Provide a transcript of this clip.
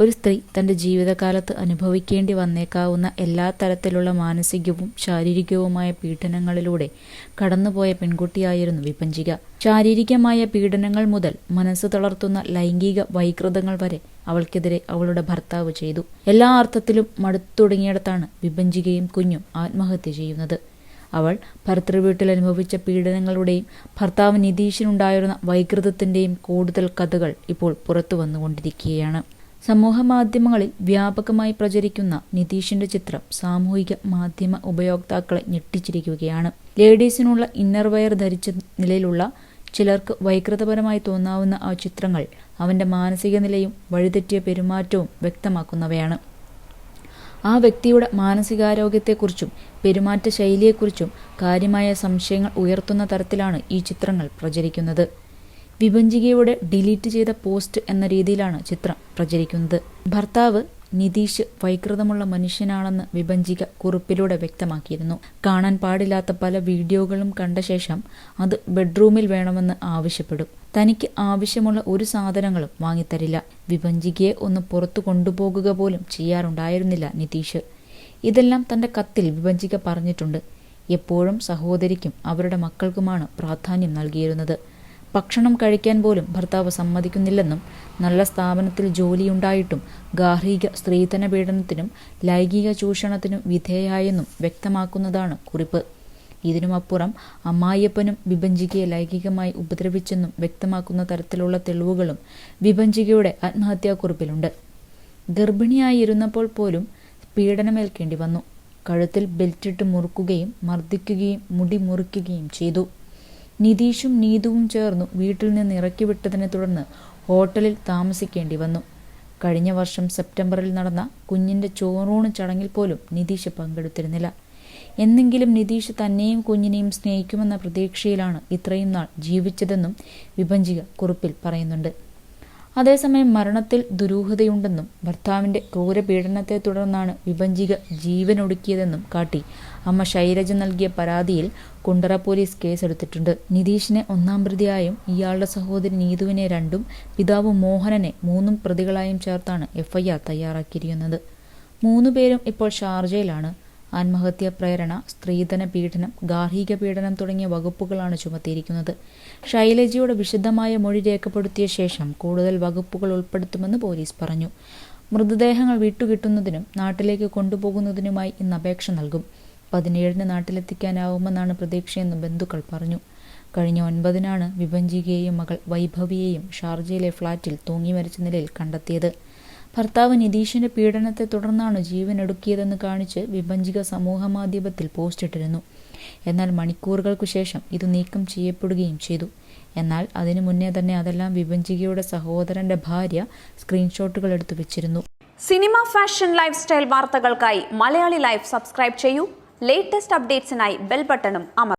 ഒരു സ്ത്രീ തന്റെ ജീവിതകാലത്ത് അനുഭവിക്കേണ്ടി വന്നേക്കാവുന്ന എല്ലാ തരത്തിലുള്ള മാനസികവും ശാരീരികവുമായ പീഡനങ്ങളിലൂടെ കടന്നുപോയ പെൺകുട്ടിയായിരുന്നു വിപഞ്ചിക. ശാരീരികമായ പീഡനങ്ങൾ മുതൽ മനസ്സ് തളർത്തുന്ന ലൈംഗിക വൈകൃതങ്ങൾ വരെ അവൾക്കെതിരെ അവളുടെ ഭർത്താവ് ചെയ്തു. എല്ലാ അർത്ഥത്തിലും മടുത്തുടങ്ങിയിടത്താണ് വിപഞ്ചികയും കുഞ്ഞും ആത്മഹത്യ ചെയ്യുന്നത്. അവൾ ഭർത്തൃവീട്ടിൽ അനുഭവിച്ച പീഡനങ്ങളുടെയും ഭർത്താവ് നിതീഷിനുണ്ടായിരുന്ന വൈകൃതത്തിന്റെയും കൂടുതൽ കഥകൾ ഇപ്പോൾ പുറത്തു വന്നുകൊണ്ടിരിക്കുകയാണ്. സമൂഹ മാധ്യമങ്ങളിൽ വ്യാപകമായി പ്രചരിക്കുന്ന നിതീഷിന്റെ ചിത്രം സാമൂഹിക മാധ്യമ ഉപയോക്താക്കളെ ഞെട്ടിച്ചിരിക്കുകയാണ്. ലേഡീസിനുള്ള ഇന്നർവെയർ ധരിച്ച നിലയിലുള്ള ചിലർക്ക് വൈകൃതപരമായി തോന്നാവുന്ന ആ ചിത്രങ്ങൾ അവന്റെ മാനസിക നിലയും വഴിതെറ്റിയ പെരുമാറ്റവും വ്യക്തമാക്കുന്നവയാണ്. ആ വ്യക്തിയുടെ മാനസികാരോഗ്യത്തെക്കുറിച്ചും പെരുമാറ്റ ശൈലിയെക്കുറിച്ചും കാര്യമായ സംശയങ്ങൾ ഉയർത്തുന്ന തരത്തിലാണ് ഈ ചിത്രങ്ങൾ പ്രചരിക്കുന്നത്. വിഭജികയുടെ ഡിലീറ്റ് ചെയ്ത പോസ്റ്റ് എന്ന രീതിയിലാണ് ചിത്രം പ്രചരിക്കുന്നത്. ഭർത്താവ് നിതീഷ് വൈകൃതമുള്ള മനുഷ്യനാണെന്ന് വിഭഞ്ചിക കുറിപ്പിലൂടെ വ്യക്തമാക്കിയിരുന്നു. കാണാൻ പാടില്ലാത്ത പല വീഡിയോകളും കണ്ട ശേഷം അത് ബെഡ്റൂമിൽ വേണമെന്ന് ആവശ്യപ്പെടും. തനിക്ക് ആവശ്യമുള്ള ഒരു സാധനങ്ങളും വാങ്ങിത്തരില്ല. വിഭഞ്ചികയെ ഒന്ന് പുറത്തു കൊണ്ടുപോകുക പോലും ചെയ്യാറുണ്ടായിരുന്നില്ല നിതീഷ്. ഇതെല്ലാം തന്റെ കത്തിൽ വിഭഞ്ചിക പറഞ്ഞിട്ടുണ്ട്. എപ്പോഴും സഹോദരിക്കും അവരുടെ മക്കൾക്കുമാണ് പ്രാധാന്യം നൽകിയിരുന്നത്. ഭക്ഷണം കഴിക്കാൻ പോലും ഭർത്താവ് സമ്മതിക്കുന്നില്ലെന്നും നല്ല സ്ഥാപനത്തിൽ ജോലിയുണ്ടായിട്ടും ഗാർഹിക സ്ത്രീധന പീഡനത്തിനും ലൈംഗിക ചൂഷണത്തിനും വിധേയായെന്നും വ്യക്തമാക്കുന്നതാണ് കുറിപ്പ്. ഇതിനുമപ്പുറം അമ്മായിയപ്പനും വിഭഞ്ചികയെ ലൈംഗികമായി ഉപദ്രവിച്ചെന്നും വ്യക്തമാക്കുന്ന തരത്തിലുള്ള തെളിവുകളും വിഭഞ്ചികയുടെ ആത്മഹത്യാക്കുറിപ്പിലുണ്ട്. ഗർഭിണിയായിരുന്നപ്പോൾ പോലും പീഡനമേൽക്കേണ്ടി വന്നു കഴുത്തിൽ ബെൽറ്റിട്ട് മുറുക്കുകയും മർദ്ദിക്കുകയും മുടി മുറിക്കുകയും ചെയ്തു. നിതീഷും നീതുവും ചേർന്നു വീട്ടിൽ നിന്ന് ഇറക്കിവിട്ടതിനെ തുടർന്ന് ഹോട്ടലിൽ താമസിക്കേണ്ടി വന്നു. കഴിഞ്ഞ വർഷം സെപ്റ്റംബറിൽ നടന്ന കുഞ്ഞിന്റെ ചോറൂണ് ചടങ്ങിൽ പോലും നിതീഷ് പങ്കെടുത്തിരുന്നില്ല. എന്നെങ്കിലും നിതീഷ് തന്നെയും കുഞ്ഞിനെയും സ്നേഹിക്കുമെന്ന പ്രതീക്ഷയിലാണ് ഇത്രയും നാൾ ജീവിച്ചതെന്നും വിഭഞ്ചിക കുറിപ്പിൽ പറയുന്നുണ്ട്. അതേസമയം മരണത്തിൽ ദുരൂഹതയുണ്ടെന്നും ഭർത്താവിന്റെ ക്രൂരപീഡനത്തെ തുടർന്നാണ് വിഭജിക ജീവനൊടുക്കിയതെന്നും കാട്ടി. അമ്മ ശൈലജ നൽകിയ പരാതിയിൽ കുണ്ടറ പോലീസ് കേസെടുത്തിട്ടുണ്ട്. നിതീഷിനെ ഒന്നാം പ്രതിയായും ഇയാളുടെ സഹോദരി നീതുവിനെ രണ്ടും പിതാവ് മോഹനനെ മൂന്നും പ്രതികളായും ചേർത്താണ് എഫ്ഐആർ തയ്യാറാക്കിയിരിക്കുന്നത്. മൂന്നുപേരും ഇപ്പോൾ ഷാർജയിലാണ്. ആത്മഹത്യാ പ്രേരണ സ്ത്രീധന പീഡനം ഗാർഹിക പീഡനം തുടങ്ങിയ വകുപ്പുകളാണ് ചുമത്തിയിരിക്കുന്നത്. ശൈലജയുടെ വിശദമായ മൊഴി രേഖപ്പെടുത്തിയ ശേഷം കൂടുതൽ വകുപ്പുകൾ ഉൾപ്പെടുത്തുമെന്ന് പോലീസ് പറഞ്ഞു. മൃതദേഹങ്ങൾ വിട്ടുകിട്ടുന്നതിനും നാട്ടിലേക്ക് കൊണ്ടുപോകുന്നതിനുമായി ഇന്ന് അപേക്ഷ നൽകും. പതിനേഴിന് നാട്ടിലെത്തിക്കാനാവുമെന്നാണ് പ്രതീക്ഷയെന്ന് ബന്ധുക്കൾ പറഞ്ഞു. കഴിഞ്ഞ ഒൻപതിനാണ് വിഭഞ്ചികയെയും മകൾ വൈഭവിയെയും ഷാർജയിലെ ഫ്ളാറ്റിൽ തൂങ്ങി മരിച്ച നിലയിൽ കണ്ടെത്തിയത്. ഭർത്താവ് നിതീഷിന്റെ പീഡനത്തെ തുടർന്നാണ് ജീവൻ എടുക്കിയതെന്ന് കാണിച്ച് വിഭജിക സമൂഹമാധ്യമത്തിൽ പോസ്റ്റിട്ടിരുന്നു എന്നാൽ മണിക്കൂറുകൾക്കു ശേഷം ഇത് നീക്കം ചെയ്യപ്പെടുകയും ചെയ്തു. എന്നാൽ അതിനു മുന്നേ തന്നെ അതെല്ലാം വിഭജികയുടെ സഹോദരന്റെ ഭാര്യ സ്ക്രീൻഷോട്ടുകൾ എടുത്തു വെച്ചിരുന്നു. സിനിമ ഫാഷൻ ലൈഫ് സ്റ്റൈൽ വാർത്തകൾക്കായി മലയാളി ലൈഫ് സബ്സ്ക്രൈബ് ചെയ്യൂ. ലേറ്റസ്റ്റ് അപ്ഡേറ്റ്സിനായി ബെൽ ബട്ടണും അമർ